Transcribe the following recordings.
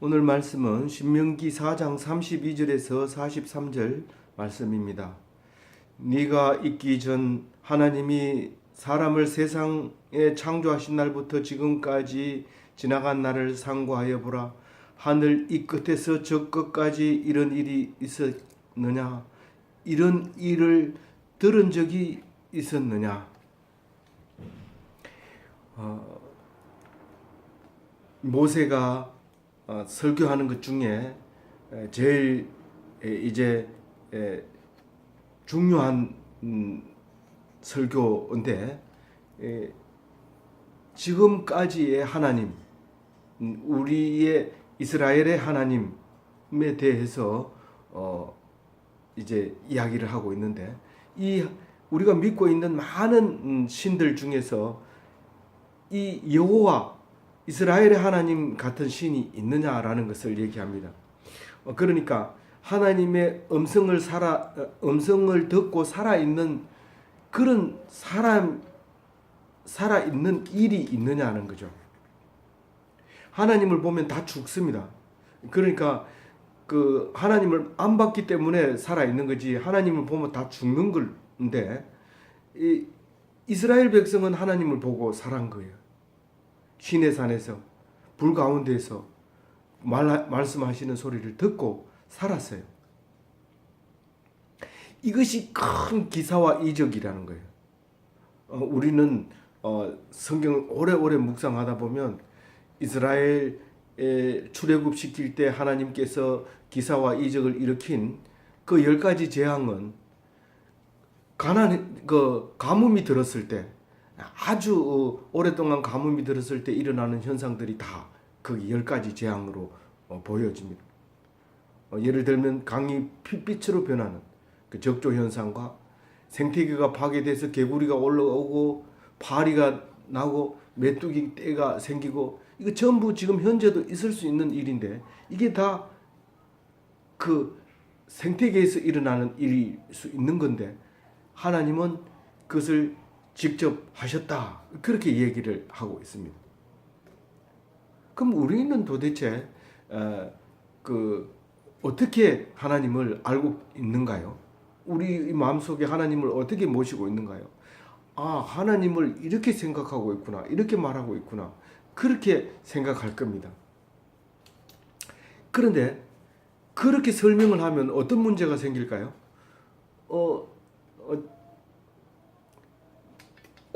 오늘 말씀은 신명기 4장 32절에서 43절 말씀입니다. 네가 있기 전 하나님이 사람을 세상에 창조하신 날부터 지금까지 지나간 날을 상고하여 보라. 하늘 이 끝에서 저 끝까지 이런 일이 있었느냐? 이런 일을 들은 적이 있었느냐? 어, 모세가 어, 설교하는 것 중에 에, 제일 에, 이제 에, 중요한 음, 설교인데 에, 지금까지의 하나님, 음, 우리의 이스라엘의 하나님에 대해서 어, 이제 이야기를 하고 있는데 이 우리가 믿고 있는 많은 음, 신들 중에서 이 여호와 이스라엘의 하나님 같은 신이 있느냐라는 것을 얘기합니다. 어, 그러니까 하나님의 음성을 살아 어, 음성을 듣고 살아 있는 그런 사람 살아 있는 일이 있느냐는 거죠. 하나님을 보면 다 죽습니다. 그러니까 그 하나님을 안 봤기 때문에 살아 있는 거지 하나님을 보면 다 죽는 건데 이 이스라엘 백성은 하나님을 보고 살한 거예요. 신의 산에서 불 가운데에서 말, 말씀하시는 소리를 듣고 살았어요. 이것이 큰 기사와 이적이라는 거예요. 어, 우리는 어, 성경을 오래오래 묵상하다 보면 이스라엘 출애굽 시킬 때 하나님께서 기사와 이적을 일으킨 그 열 가지 재앙은 가난 그 가뭄이 들었을 때 아주 어, 오랫동안 가뭄이 들었을 때 일어나는 현상들이 다 거기 열 가지 재앙으로 어, 보여집니다. 어, 예를 들면 강이 핏빛으로 변하는 그 적조 현상과 생태계가 파괴돼서 개구리가 올라오고 파리가 나고 메뚜기 떼가 생기고 이거 전부 지금 현재도 있을 수 있는 일인데 이게 다 그 생태계에서 일어나는 일일 수 있는 건데 하나님은 그것을 직접 하셨다 그렇게 얘기를 하고 있습니다. 그럼 우리는 도대체 어, 그 어떻게 하나님을 알고 있는가요? 우리 마음속에 하나님을 어떻게 모시고 있는가요? 아, 하나님을 이렇게 생각하고 있구나. 이렇게 말하고 있구나. 그렇게 생각할 겁니다. 그런데 그렇게 설명을 하면 어떤 문제가 생길까요? 어, 어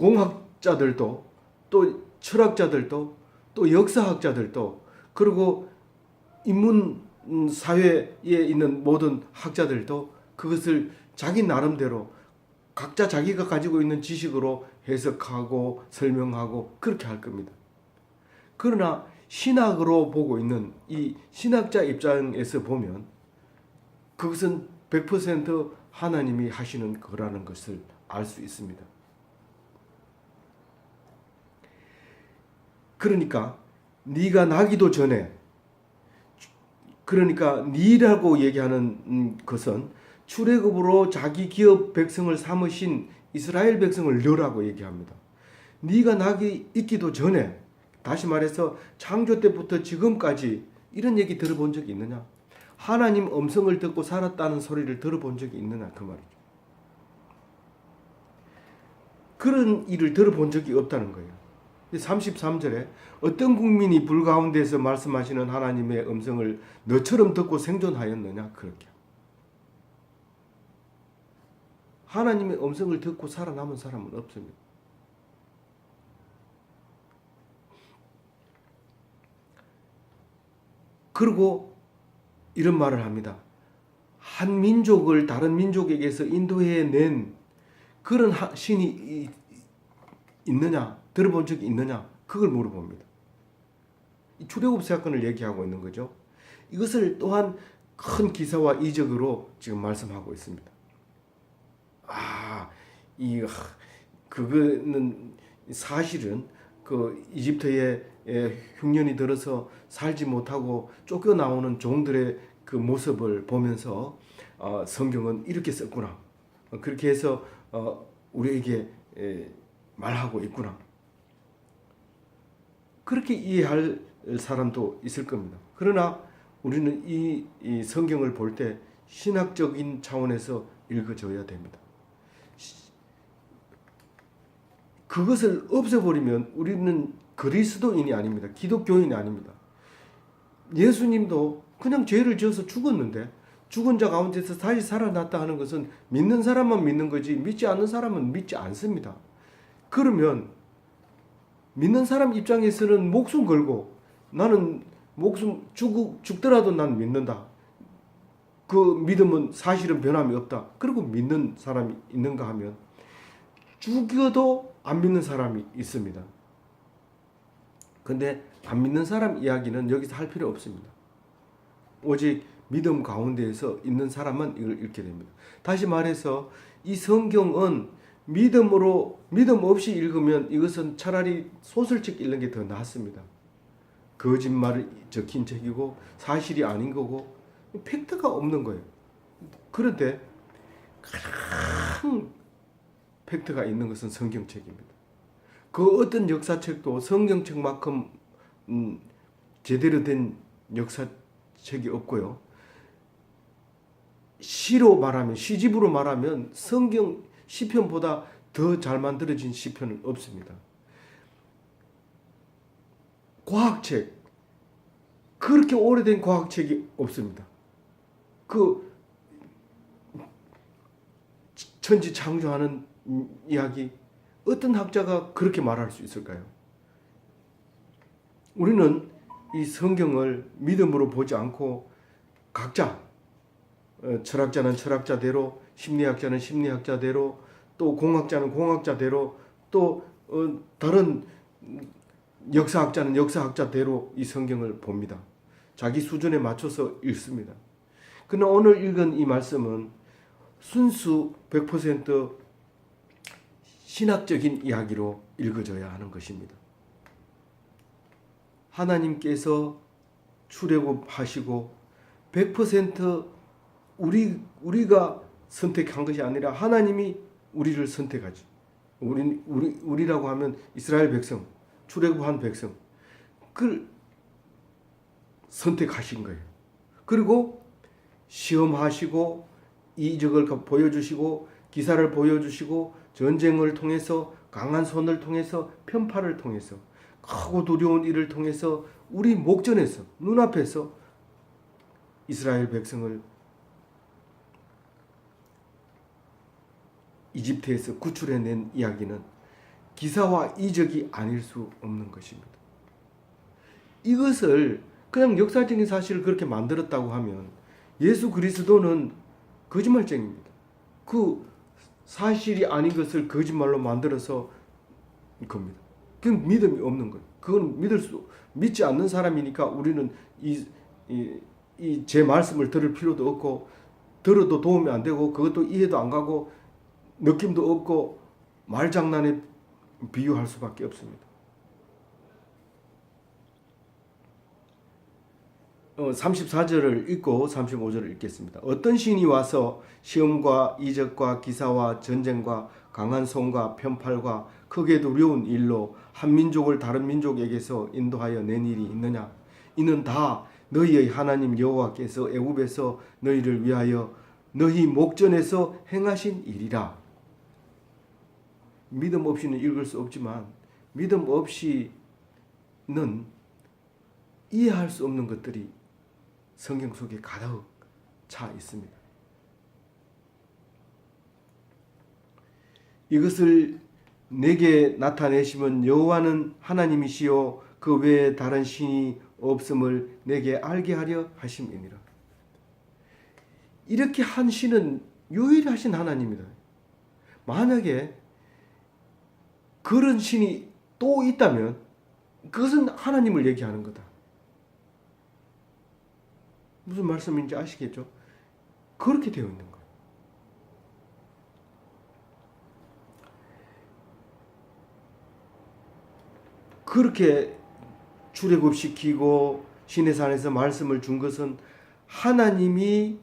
공학자들도 또 철학자들도 또 역사학자들도 그리고 인문 사회에 있는 모든 학자들도 그것을 자기 나름대로 각자 자기가 가지고 있는 지식으로 해석하고 설명하고 그렇게 할 겁니다. 그러나 신학으로 보고 있는 이 신학자 입장에서 보면 그것은 100% 하나님이 하시는 거라는 것을 알 수 있습니다. 그러니까 네가 나기도 전에 그러니까 니라고 얘기하는 것은 출애굽으로 자기 기업 백성을 삼으신 이스라엘 백성을 너라고 얘기합니다. 네가 나기 있기도 전에 다시 말해서 창조 때부터 지금까지 이런 얘기 들어본 적이 있느냐? 하나님 음성을 듣고 살았다는 소리를 들어본 적이 있느냐 그 말이죠. 그런 일을 들어본 적이 없다는 거예요. 33절에 어떤 국민이 불 가운데서 말씀하시는 하나님의 음성을 너처럼 듣고 생존하였느냐 그렇게. 하나님의 음성을 듣고 살아남은 사람은 없습니다. 그리고 이런 말을 합니다. 한 민족을 다른 민족에게서 인도해 낸 그런 신이 있느냐? 들어본 적이 있느냐? 그걸 물어봅니다. 이 출애굽 사건을 얘기하고 있는 거죠. 이것을 또한 큰 기사와 이적으로 지금 말씀하고 있습니다. 아, 이 그거는 사실은 그 이집트의 흉년이 들어서 살지 못하고 쫓겨 나오는 종들의 그 모습을 보면서 어, 성경은 이렇게 썼구나. 어, 그렇게 해서 어, 우리에게 에, 말하고 있구나. 그렇게 이해할 사람도 있을 겁니다. 그러나 우리는 이, 이 성경을 볼 때 신학적인 차원에서 읽어줘야 됩니다. 그것을 없애버리면 우리는 그리스도인이 아닙니다. 기독교인이 아닙니다. 예수님도 그냥 죄를 지어서 죽었는데 죽은 자 가운데서 다시 살아났다 하는 것은 믿는 사람만 믿는 거지 믿지 않는 사람은 믿지 않습니다. 그러면 믿는 사람 입장에서는 목숨 걸고 나는 목숨 죽, 죽더라도 난 믿는다. 그 믿음은 사실은 변함이 없다. 그리고 믿는 사람이 있는가 하면 죽여도 안 믿는 사람이 있습니다. 근데 안 믿는 사람 이야기는 여기서 할 필요 없습니다. 오직 믿음 가운데에서 있는 사람만 이걸 읽게 됩니다. 다시 말해서 이 성경은 믿음으로 믿음 없이 읽으면 이것은 차라리 소설책 읽는 게 더 낫습니다. 거짓말을 적힌 책이고 사실이 아닌 거고 팩트가 없는 거예요. 그런데 큰 팩트가 있는 것은 성경책입니다. 그 어떤 역사책도 성경책만큼 음, 제대로 된 역사책이 없고요. 시로 말하면 시집으로 말하면 성경 시편보다 더 잘 만들어진 시편은 없습니다. 과학책 그렇게 오래된 과학책이 없습니다. 그 천지 창조하는 이야기 어떤 학자가 그렇게 말할 수 있을까요? 우리는 이 성경을 믿음으로 보지 않고 각자 어, 철학자는 철학자대로 심리학자는 심리학자대로 또 공학자는 공학자대로 또 어, 다른 역사학자는 역사학자대로 이 성경을 봅니다. 자기 수준에 맞춰서 읽습니다. 그러나 오늘 읽은 이 말씀은 순수 100% 신학적인 이야기로 읽어져야 하는 것입니다. 하나님께서 출애굽하시고 100% 우리 우리가 선택한 것이 아니라 하나님이 우리를 선택하지. 우리 우리 우리라고 하면 이스라엘 백성, 출애굽한 백성. 그 선택하신 거예요. 그리고 시험하시고 이적을 보여주시고 기사를 보여주시고 전쟁을 통해서 강한 손을 통해서 편파를 통해서 크고 두려운 일을 통해서 우리 목전에서 눈앞에서 이스라엘 백성을 이집트에서 구출해낸 이야기는 기사와 이적이 아닐 수 없는 것입니다. 이것을 그냥 역사적인 사실을 그렇게 만들었다고 하면 예수 그리스도는 거짓말쟁입니다. 그 사실이 아닌 것을 거짓말로 만들어서 겁니다. 그건 믿음이 없는 거예요. 그건 믿을 수 믿지 않는 사람이니까 우리는 이제 말씀을 들을 필요도 없고 들어도 도움이 안 되고 그것도 이해도 안 가고 느낌도 없고 말장난에 비유할 수밖에 없습니다. 어, 34절을 읽고 35절을 읽겠습니다. 어떤 신이 와서 시험과 이적과 기사와 전쟁과 강한 손과 편팔과 크게 두려운 일로 한 민족을 다른 민족에게서 인도하여 낸 일이 있느냐? 이는 다 너희의 하나님 여호와께서 애굽에서 너희를 위하여 너희 목전에서 행하신 일이라. 믿음 없이는 읽을 수 없지만 믿음 없이는 이해할 수 없는 것들이 성경 속에 가득 차 있습니다. 이것을 내게 나타내시면 여호와는 하나님이시요 그 외에 다른 신이 없음을 내게 알게 하려 하심이니라. 이렇게 한 신은 유일하신 하나님이다. 만약에 그런 신이 또 있다면 그것은 하나님을 얘기하는 거다. 무슨 말씀인지 아시겠죠? 그렇게 되어 있는 거예요. 그렇게 출애굽시키고 신의 산에서 말씀을 준 것은 하나님이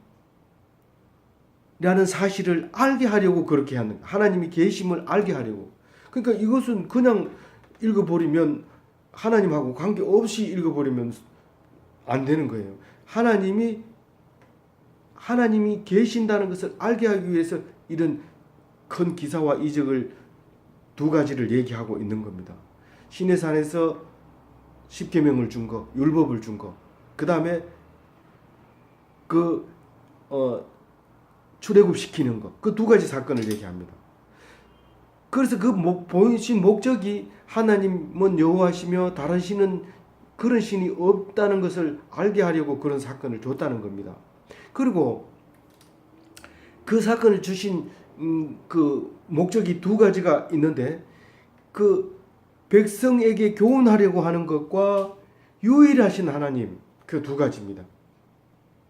라는 사실을 알게 하려고 그렇게 하는 하나님이 계심을 알게 하려고 그러니까 이것은 그냥 읽어버리면 하나님하고 관계 없이 읽어버리면 안 되는 거예요. 하나님이 하나님이 계신다는 것을 알게 하기 위해서 이런 큰 기사와 이적을 두 가지를 얘기하고 있는 겁니다. 신의 산에서 십계명을 준 거, 율법을 준 거. 그다음에 그 어, 출애굽 시키는 거. 그 두 가지 사건을 얘기합니다. 그래서 그 목, 보이신 목적이 하나님은 여호와시며 다른 신은 그런 신이 없다는 것을 알게 하려고 그런 사건을 줬다는 겁니다. 그리고 그 사건을 주신 음, 그 목적이 두 가지가 있는데 그 백성에게 교훈하려고 하는 것과 유일하신 하나님 그 두 가지입니다.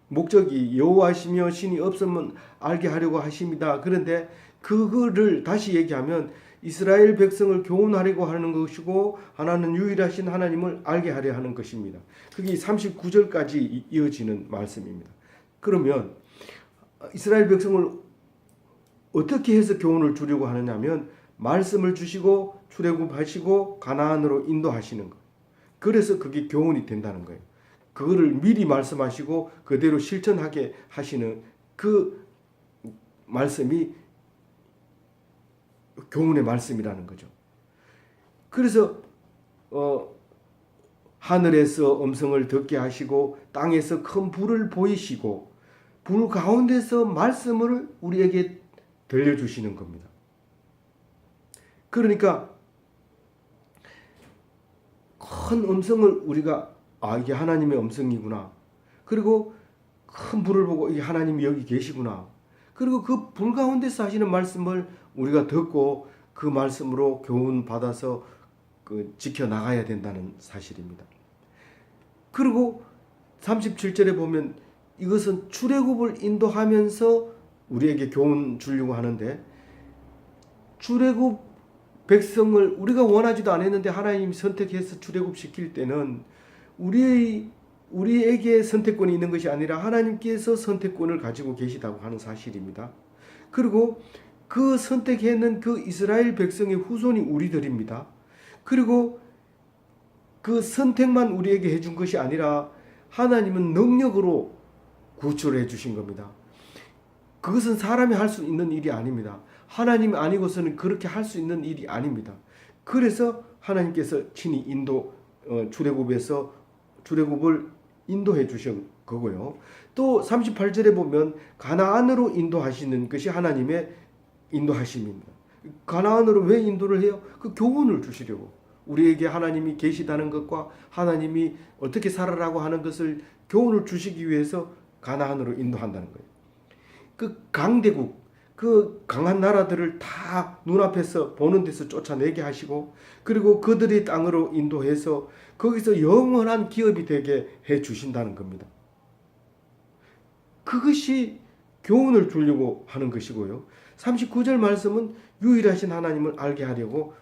목적이 여호와시며 신이 없으면 알게 하려고 하십니다. 그런데 그거를 다시 얘기하면 이스라엘 백성을 교훈하려고 하는 것이고 하나는 유일하신 하나님을 알게 하려 하는 것입니다. 그게 39절까지 이어지는 말씀입니다. 그러면 이스라엘 백성을 어떻게 해서 교훈을 주려고 하느냐면 말씀을 주시고 출애굽하시고 가나안으로 인도하시는 거. 그래서 그게 교훈이 된다는 거예요. 그거를 미리 말씀하시고 그대로 실천하게 하시는 그 말씀이 교훈의 말씀이라는 거죠. 그래서 어, 하늘에서 음성을 듣게 하시고 땅에서 큰 불을 보이시고 불 가운데서 말씀을 우리에게 들려주시는 겁니다. 그러니까 큰 음성을 우리가 아 이게 하나님의 음성이구나. 그리고 큰 불을 보고 이게 하나님이 여기 계시구나. 그리고 그 불 가운데서 하시는 말씀을 우리가 듣고 그 말씀으로 교훈 받아서 그 지켜 나가야 된다는 사실입니다. 그리고 37절에 보면 이것은 출애굽을 인도하면서 우리에게 교훈 주려고 하는데 출애굽 백성을 우리가 원하지도 않았는데 하나님이 선택해서 출애굽 시킬 때는 우리의 우리에게 선택권이 있는 것이 아니라 하나님께서 선택권을 가지고 계시다고 하는 사실입니다. 그리고 그 선택했는 그 이스라엘 백성의 후손이 우리들입니다. 그리고 그 선택만 우리에게 해준 것이 아니라 하나님은 능력으로 구출해 주신 겁니다. 그것은 사람이 할 수 있는 일이 아닙니다. 하나님 아니고서는 그렇게 할 수 있는 일이 아닙니다. 그래서 하나님께서 친히 인도 어, 출애굽에서 출애굽을 인도해 주신 거고요. 또 38절에 보면 가나안으로 인도하시는 것이 하나님의 인도하심입니다. 가나안으로 왜 인도를 해요? 그 교훈을 주시려고. 우리에게 하나님이 계시다는 것과 하나님이 어떻게 살아라고 하는 것을 교훈을 주시기 위해서 가나안으로 인도한다는 거예요. 그 강대국, 그 강한 나라들을 다 눈앞에서 보는 데서 쫓아내게 하시고 그리고 그들의 땅으로 인도해서 거기서 영원한 기업이 되게 해 주신다는 겁니다. 그것이 교훈을 주려고 하는 것이고요. 39절 말씀은 유일하신 하나님을 알게 하려고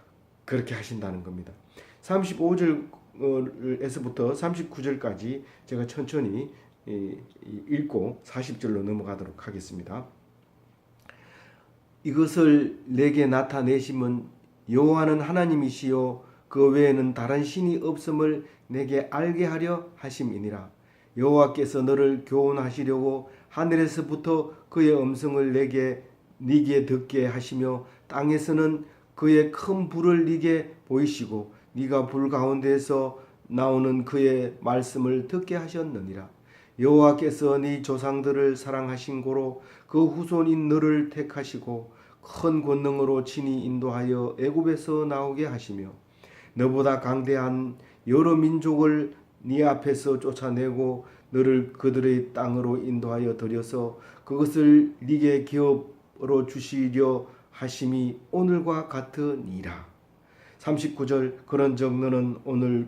그렇게 하신다는 겁니다. 35절에서부터 39절까지 제가 천천히 읽고 40절로 넘어가도록 하겠습니다. 이것을 내게 나타내심은 여호와는 하나님이시요 그 외에는 다른 신이 없음을 내게 알게 하려 하심이니라. 여호와께서 너를 교훈하시려고 하늘에서부터 그의 음성을 내게 네게 듣게 하시며 땅에서는 그의 큰 불을 네게 보이시고 네가 불 가운데서 나오는 그의 말씀을 듣게 하셨느니라. 여호와께서 네 조상들을 사랑하신 고로 그 후손인 너를 택하시고 큰 권능으로 친히 인도하여 애굽에서 나오게 하시며 너보다 강대한 여러 민족을 네 앞에서 쫓아내고 너를 그들의 땅으로 인도하여 들여서 그것을 네게 기업으로 주시려 하심이 오늘과 같으니라. 39절 그런즉 너는 오늘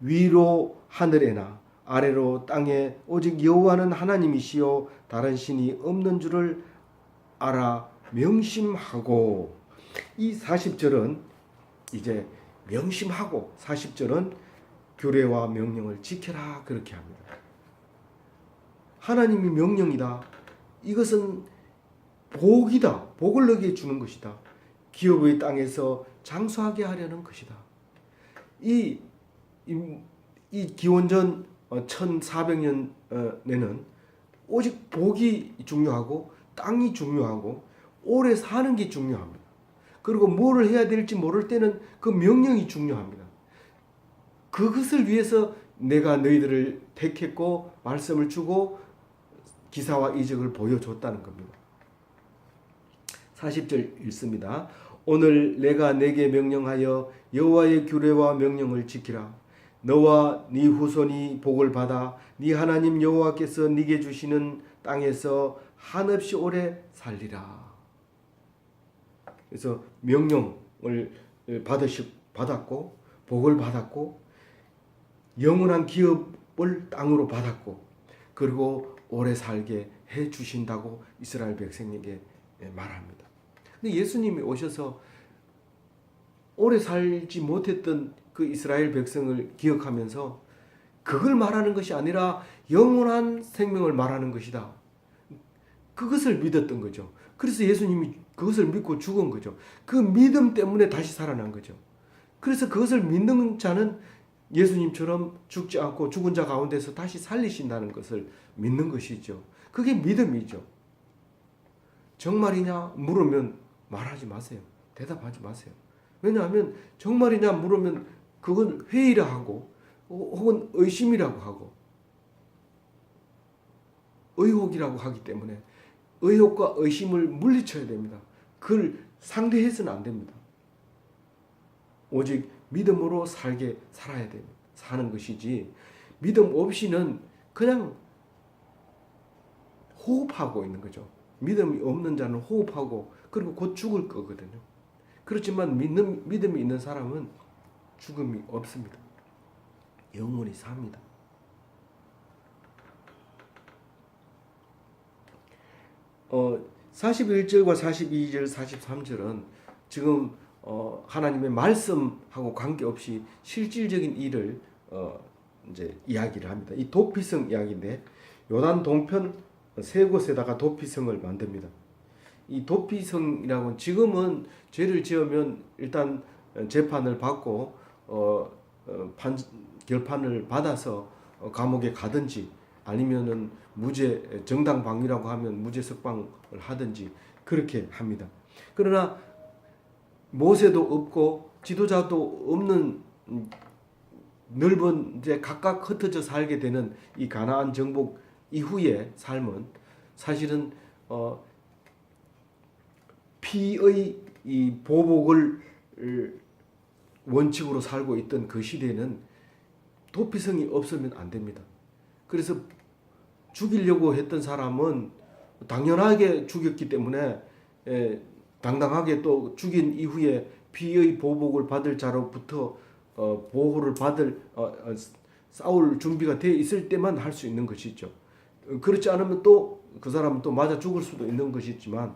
위로 하늘에나 아래로 땅에 오직 여호와는 하나님이시요 다른 신이 없는 줄을 알아 명심하고 이 40절은 이제 명심하고 40절은 규례와 명령을 지켜라 그렇게 합니다. 하나님이 명령이다. 이것은 복이다. 복을 너게 주는 것이다. 기업의 땅에서 장수하게 하려는 것이다. 이 이, 이 기원전 어, 1400년에는 오직 복이 중요하고 땅이 중요하고 오래 사는 게 중요합니다. 그리고 뭐를 해야 될지 모를 때는 그 명령이 중요합니다. 그것을 위해서 내가 너희들을 택했고 말씀을 주고 기사와 이적을 보여줬다는 겁니다. 40절 읽습니다. 오늘 내가 내게 명령하여 여호와의 규례와 명령을 지키라. 너와 네 후손이 복을 받아 네 하나님 여호와께서 네게 주시는 땅에서 한없이 오래 살리라. 그래서 명령을 받으시 받았고 복을 받았고 영원한 기업을 땅으로 받았고 그리고 오래 살게 해 주신다고 이스라엘 백성에게 말합니다. 근데 예수님이 오셔서 오래 살지 못했던 그 이스라엘 백성을 기억하면서 그걸 말하는 것이 아니라 영원한 생명을 말하는 것이다. 그것을 믿었던 거죠. 그래서 예수님이 그것을 믿고 죽은 거죠. 그 믿음 때문에 다시 살아난 거죠. 그래서 그것을 믿는 자는 예수님처럼 죽지 않고 죽은 자 가운데서 다시 살리신다는 것을 믿는 것이죠. 그게 믿음이죠. 정말이냐 물으면 말하지 마세요. 대답하지 마세요. 왜냐하면 정말이냐 물으면 그건 회의라 하고 혹은 의심이라고 하고 의혹이라고 하기 때문에 의혹과 의심을 물리쳐야 됩니다. 그걸 상대해서는 안 됩니다. 오직 믿음으로 살게 살아야 됩니다. 사는 것이지 믿음 없이는 그냥 호흡하고 있는 거죠. 믿음이 없는 자는 호흡하고 그리고 곧 죽을 거거든요. 그렇지만 믿음, 믿음이 있는 사람은 죽음이 없습니다. 영원히 삽니다. 어, 41절과 42절, 43절은 지금 어, 하나님의 말씀하고 관계없이 실질적인 일을 어, 이제 이야기를 합니다. 이 도피성 이야기인데 요단 동편 세 곳에다가 도피성을 만듭니다. 이 도피성이라고 지금은 죄를 지으면 일단 재판을 받고 어, 어, 판, 결판을 받아서 어, 감옥에 가든지 아니면은 무죄 정당 방위라고 하면 무죄 석방을 하든지 그렇게 합니다. 그러나 모세도 없고 지도자도 없는 넓은 이제 각각 흩어져 살게 되는 이 가나안 정복 이후의 삶은 사실은 어 피의 이 보복을 원칙으로 살고 있던 그 시대는 도피성이 없으면 안 됩니다. 그래서 죽이려고 했던 사람은 당연하게 죽였기 때문에 에, 당당하게 또 죽인 이후에 피의 보복을 받을 자로부터 어, 보호를 받을 어, 어, 싸울 준비가 되어 있을 때만 할 수 있는 것이죠. 그렇지 않으면 또 그 사람은 또 맞아 죽을 수도 있는 것이지만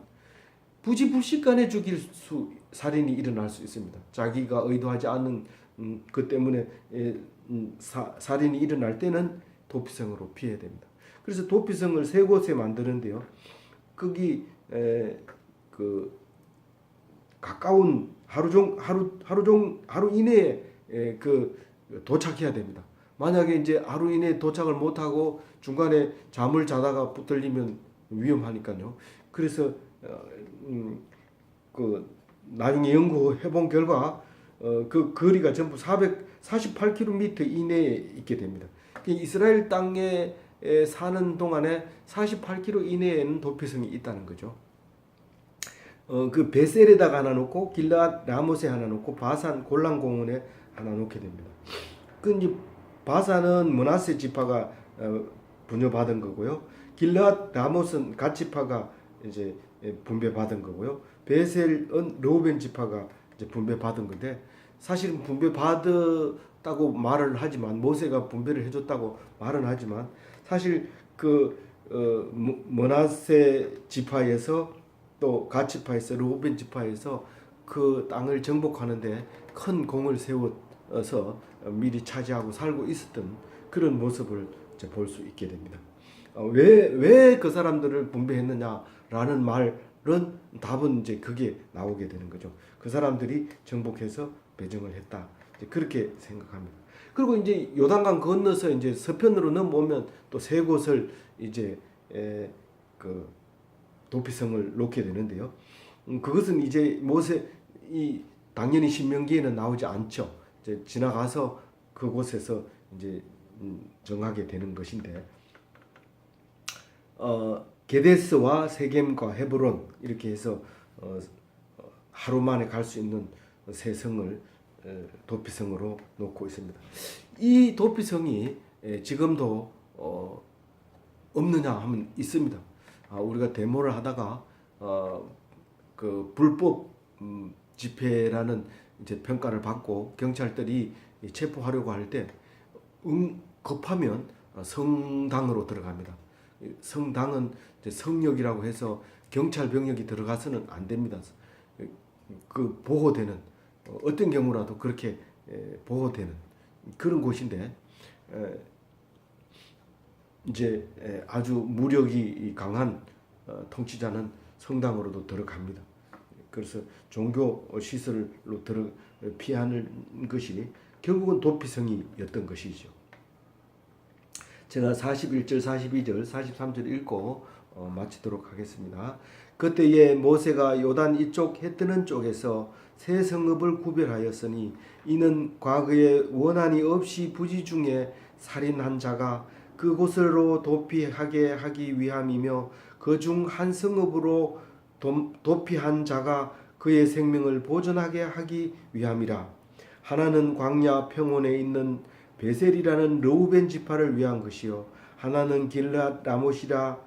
부지불식간에 죽일 수 살인이 일어날 수 있습니다. 자기가 의도하지 않은 음, 그 때문에 에, 음, 사, 살인이 일어날 때는 도피성으로 피해야 됩니다. 그래서 도피성을 세 곳에 만드는데요. 거기 에, 그 가까운 하루 종 하루 하루 종 하루 이내에 에, 그 도착해야 됩니다. 만약에 이제 하루 이내에 도착을 못 하고 중간에 잠을 자다가 붙들리면 위험하니까요. 그래서 어, 음, 그 나중에 연구해 본 결과 어, 그 거리가 전부 448km 이내에 있게 됩니다. 그 이스라엘 땅에 사는 동안에 48km 이내에는 도피성이 있다는 거죠. 어, 그 베셀에다가 하나 놓고 길라 라못에 하나 놓고 바산 골란 공원에 하나 놓게 됩니다. 그 이제 바산은 문하세 지파가 어, 분여받은 거고요. 길라 라못은 갓 지파가 이제 분배받은 거고요. 베셀은 로벤 지파가 이제 분배받은 건데 사실은 분배받았다고 말을 하지만 모세가 분배를 해줬다고 말은 하지만 사실 그 어, 머나세 지파에서 또 가치파에서 로벤 지파에서 그 땅을 정복하는데 큰 공을 세워서 미리 차지하고 살고 있었던 그런 모습을 볼 수 있게 됩니다. 왜 왜 그 사람들을 분배했느냐라는 말은 답은 이제 그게 나오게 되는 거죠. 그 사람들이 정복해서 배정을 했다. 그렇게 생각합니다. 그리고 이제 요단강 건너서 이제 서편으로 넘어오면 또 세 곳을 이제 에, 그 도피성을 놓게 되는데요. 음, 그것은 이제 모세 이 당연히 신명기에는 나오지 않죠. 이제 지나가서 그곳에서 이제 음, 정하게 되는 것인데 어, 게데스와 세겜과 헤브론 이렇게 해서 어, 어, 하루 만에 갈 수 있는 세 성을 에, 도피성으로 놓고 있습니다. 이 도피성이 에, 지금도 어, 없느냐 하면 있습니다. 아, 우리가 데모를 하다가 어, 그 불법 음, 집회라는 이제 평가를 받고 경찰들이 이 체포하려고 할때 음, 급하면 어, 성당으로 들어갑니다. 이 성당은 성역이라고 해서 경찰 병력이 들어가서는 안 됩니다. 그 보호되는 어, 어떤 경우라도 그렇게 에, 보호되는 그런 곳인데 에, 이제 에, 아주 무력이 강한 어, 통치자는 성당으로도 들어갑니다. 그래서 종교 시설로 들어 피하는 것이 결국은 도피성이었던 것이죠. 제가 41절, 42절, 43절 읽고 어, 마치도록 하겠습니다. 그때에 모세가 요단 이쪽 해 뜨는 쪽에서 세 성읍을 구별하였으니 이는 과거에 원한이 없이 부지 중에 살인한 자가 그곳으로 도피하게 하기 위함이며 그 중 한 성읍으로 도- 도피한 자가 그의 생명을 보존하게 하기 위함이라. 하나는 광야 평원에 있는 베셀이라는 르우벤 지파를 위한 것이요 하나는 길랏 라못이라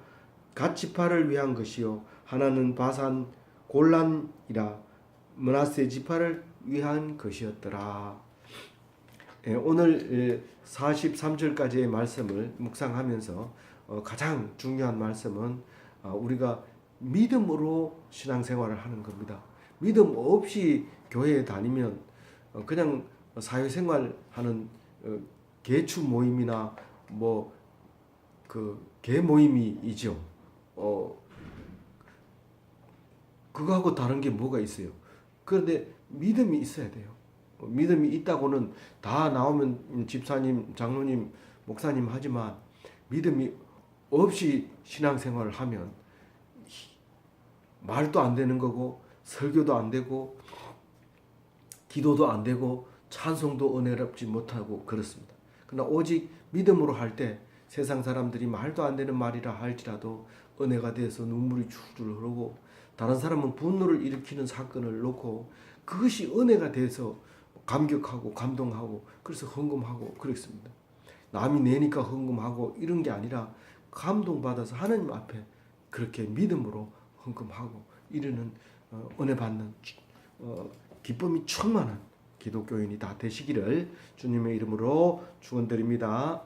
갓 지파를 위한 것이요 하나는 바산 골란이라 문하세 지파를 위한 것이었더라. 예, 오늘 43절까지의 말씀을 묵상하면서 어, 가장 중요한 말씀은 아, 우리가 믿음으로 신앙생활을 하는 겁니다. 믿음 없이 교회에 다니면 어, 그냥 사회생활 하는 어, 개추 모임이나 뭐 그개 모임이죠. 어 그거하고 다른 게 뭐가 있어요? 그런데 믿음이 있어야 돼요. 어, 믿음이 있다고는 다 나오면 집사님, 장로님, 목사님 하지만 믿음이 없이 신앙생활을 하면 말도 안 되는 거고 설교도 안 되고 기도도 안 되고 찬송도 은혜롭지 못하고 그렇습니다. 그러나 오직 믿음으로 할 때 세상 사람들이 말도 안 되는 말이라 할지라도 은혜가 돼서 눈물이 줄줄 흐르고 다른 사람은 분노를 일으키는 사건을 놓고 그것이 은혜가 돼서 감격하고 감동하고 그래서 헌금하고 그랬습니다. 남이 내니까 헌금하고 이런 게 아니라 감동받아서 하나님 앞에 그렇게 믿음으로 헌금하고 이르는 어, 은혜 받는 어, 기쁨이 충만한 기독교인이 다 되시기를 주님의 이름으로 축원드립니다.